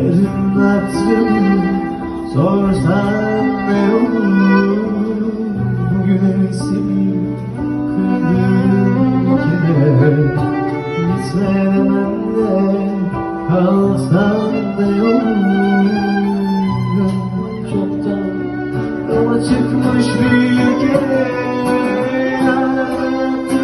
Hatırını sorsan ne olur Bugün hevesimi kırdığım kere Gitmeden de kalsan ne olur Çoktan yola çıkmış bir kere Hayatımı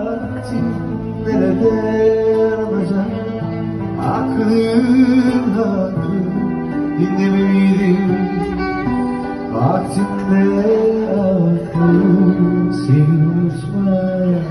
Vakti nerede aranacak Aklın hakkı dinlemeliydim Vaktinde aklım seni unutmaya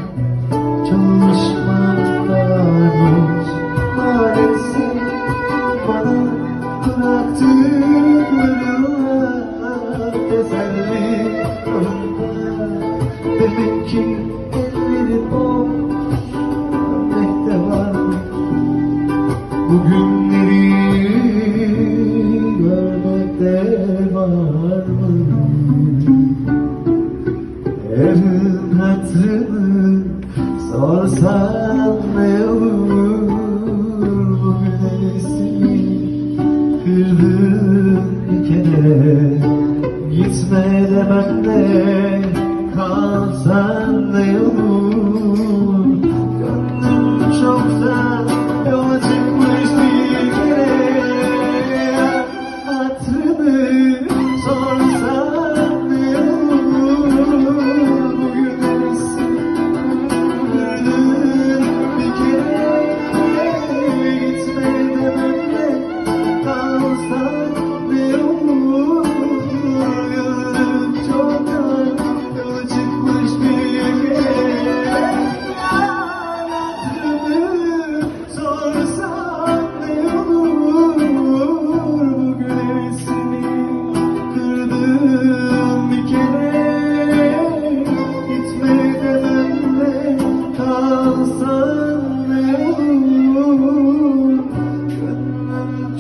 Bugünleri görmekte var mı? Yarın hatırını sorsan ne olur Bugün hevesimi kırdın bir kere Gitme de olsan ne olur Gönlüm